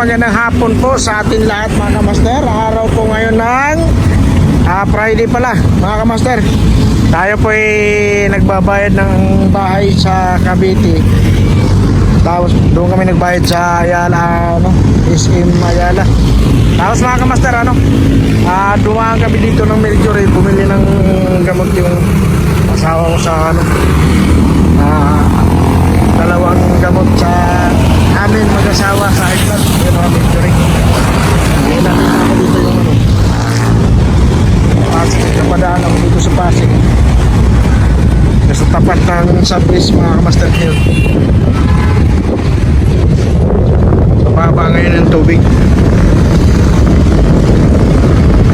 magandang hapon po sa atin lahat mga kamaster. Araw po ngayon ng ah, Friday pala mga kamaster. Tayo po ay nagbabayad ng bahay sa Cavite. Tapos doon kami nagbayad sa Ayala, ano, SM Ayala. Tapos mga kamaster, ano, ah, dumaan kami dito ng Mercury, bumili ng gamot yung asawa ko sa, ano, ah, dalawang gamot sa amin mag-asawa sa Iceland. Yun mga Mercury. Yun nakita ko dito yung, ano, Pasig, napadaan ako dito sa Pasig. Sa tapat ng Sabris mga kamaster yun. Mababa ngayon ang tubig.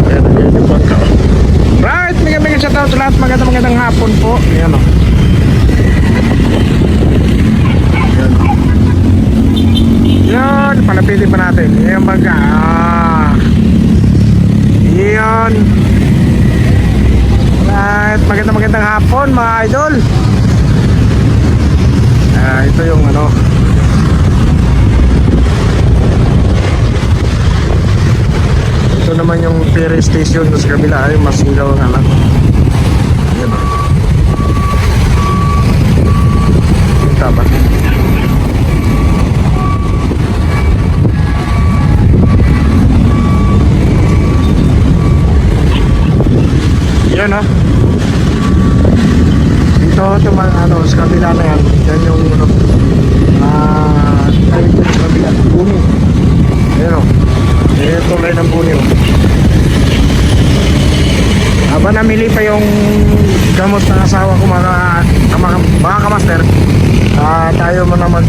Ayan, ayan yung bangka. Right, mega mega shout out lahat. Magandang magandang hapon po. Ayan o. Ayan. Palapitin pa natin. Ayan bangka. Ah. Yan. Right, magandang magandang hapon mga idol. Ah, ito yung ano, Ito naman yung ferry station sa kabila ay mas ilaw nga lang. Yan Yan ha. Dito ito man ano sa kabila na yan. Yan yung ano. Ah, po sa kabila. Bumi. Yan o. Yan yung tulay ng buni o. Aba namili pa yung gamot ng asawa ko mga, mga, mga kamaster. Ah, tayo muna mag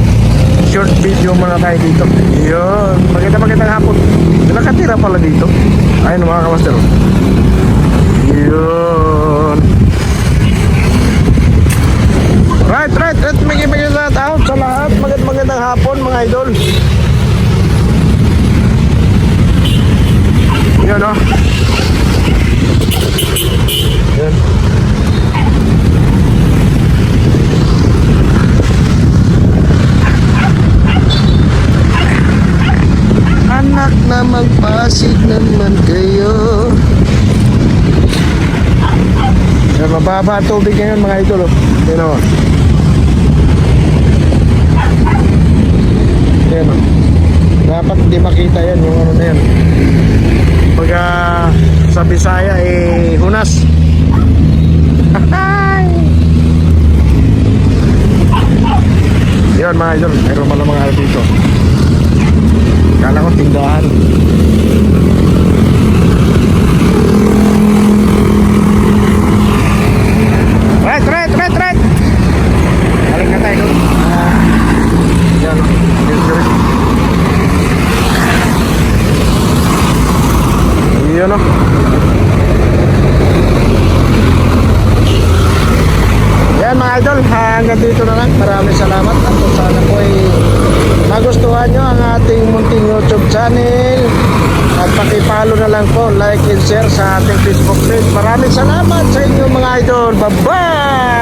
short video muna tayo dito. Yun. Maganda magandang hapon. Nakatira pala dito. Ayun mga kamaster. Oh. Yun. Right, right, right. May ibigay sa out sa lahat. Magand magandang hapon mga idol. Yun o. Yun. Anak na magpasig naman kayo. Yan, mababa ang tubig ngayon mga idol. oh. Yan o. Yan o. Dapat hindi makita yan yung ano na yan. Pagka sa Bisaya eh hunas. Yan mga idol, pala mga ano dito. Kala ko tindahan. Right, right, right, right. Balik na tayo doon. Ah, yan. Yan, yan. Yun o. Yan mga idol, hanggang dito na lang. Maraming salamat at kung sana po ay nagustuhan nyo ang ating munting YouTube channel. At pakipalo na lang po, like and share sa ating Facebook page. Maraming salamat sa inyo mga idol. Bye-bye!